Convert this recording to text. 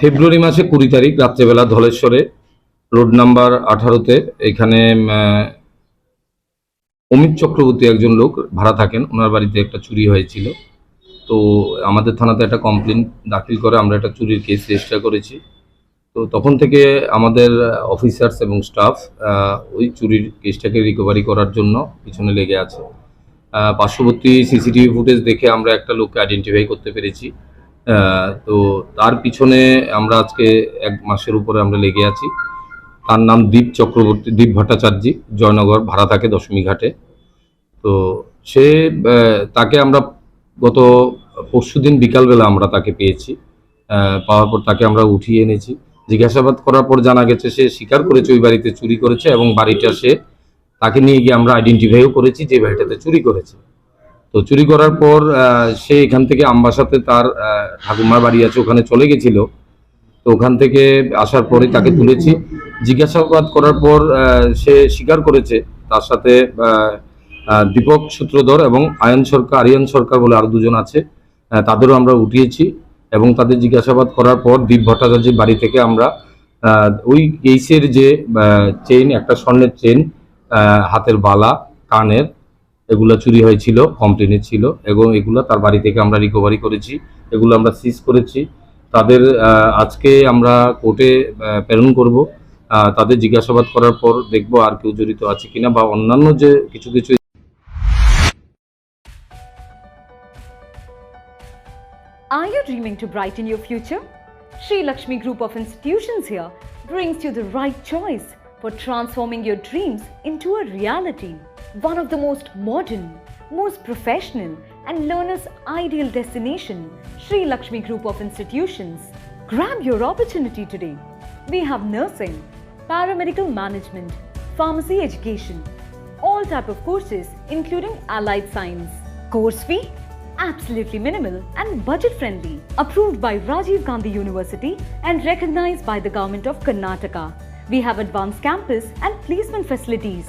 ফেব্রুয়ারি মাসে কুড়ি তারিখ, রাত্রেবেলা ধলেশ্বরে, রোড নাম্বার আঠারোতে এখানে অমিত চক্রবর্তী একজন লোক ভাড়া থাকেন। ওনার বাড়িতে একটা চুরি হয়েছিল। তো আমাদের থানাতে একটা কমপ্লেন দাখিল করে আমরা একটা চুরির কেস রেজিস্টার করেছি। তো তখন থেকে আমাদের অফিসার্স এবং স্টাফ ওই চুরির কেসটাকে রিকভারি করার জন্য পিছনে লেগে আছে। পার্শ্ববর্তী সিসিটিভি ফুটেজ দেখে আমরা একটা লোককে আইডেন্টিফাই করতে পেরেছি। তো তার পিছনে আমরা আজকে এক মাসের উপরে আমরা লেগে আছি। তার নাম দীপ চক্রবর্তী, দীপ ভট্টাচার্য, জয়নগর, ভাড়া থাকে দশমী ঘাটে। তো সে তাকে আমরা গত পরশুদিন বিকালবেলা আমরা তাকে পেয়েছি। পাওয়ার পর তাকে আমরা উঠিয়ে এনেছি। জিজ্ঞাসাবাদ করার পর জানা গেছে সে স্বীকার করেছে ওই বাড়িতে চুরি করেছে এবং বাড়িটা সে তাকে নিয়ে গিয়ে আমরা আইডেন্টিফাইও করেছি যে বাড়িটাতে চুরি করেছে। তো চুরি করার পর সে এখান থেকে আমবাসাতে তার ঠাকুমার বাড়ি আছে, ওখানে চলে গেছিল। তো ওখান থেকে আসার পরে তাকে তুলেছি। জিজ্ঞাসাবাদ করার পর সে স্বীকার করেছে। তার সাথে দীপক সূত্রধর এবং আয়ন সরকার, আরিয়ান সরকার বলে আরও দুজন আছে তাদেরও আমরা উঠিয়েছি এবং তাদের জিজ্ঞাসাবাদ করার পর দীপ ভট্টাচার্যের বাড়ি থেকে আমরা ওই কেসের যে চেইন একটা স্বর্ণের চেইন হাতের বালা, কানের এগুলো চুরি হয়েছিল কমপ্লেনে ছিল এবং এগুলো তার বাড়ি থেকে আমরা রিকভারি করেছি এগুলো আমরা সিজ করেছি তাদের আজকে আমরা কোর্টে প্রেরণ করব তাদের জিজ্ঞাসাবাদ করার পর দেখব আর কেউ জড়িত আছে কিনা বা অন্যান্য যে কিছু কিছু Are you dreaming to brighten your future? Sri Lakshmi Group of Institutions here brings you the right choice for transforming your dreams into a reality. One of the most modern, most professional, and learners' ideal destination, Sri Lakshmi Group of Institutions. Grab your opportunity today. We have nursing, paramedical management, pharmacy education, all type of courses including allied science. Course fee? Absolutely minimal and budget friendly. Approved by Rajiv Gandhi University and recognized by the government of Karnataka. We have advanced campus and placement facilities.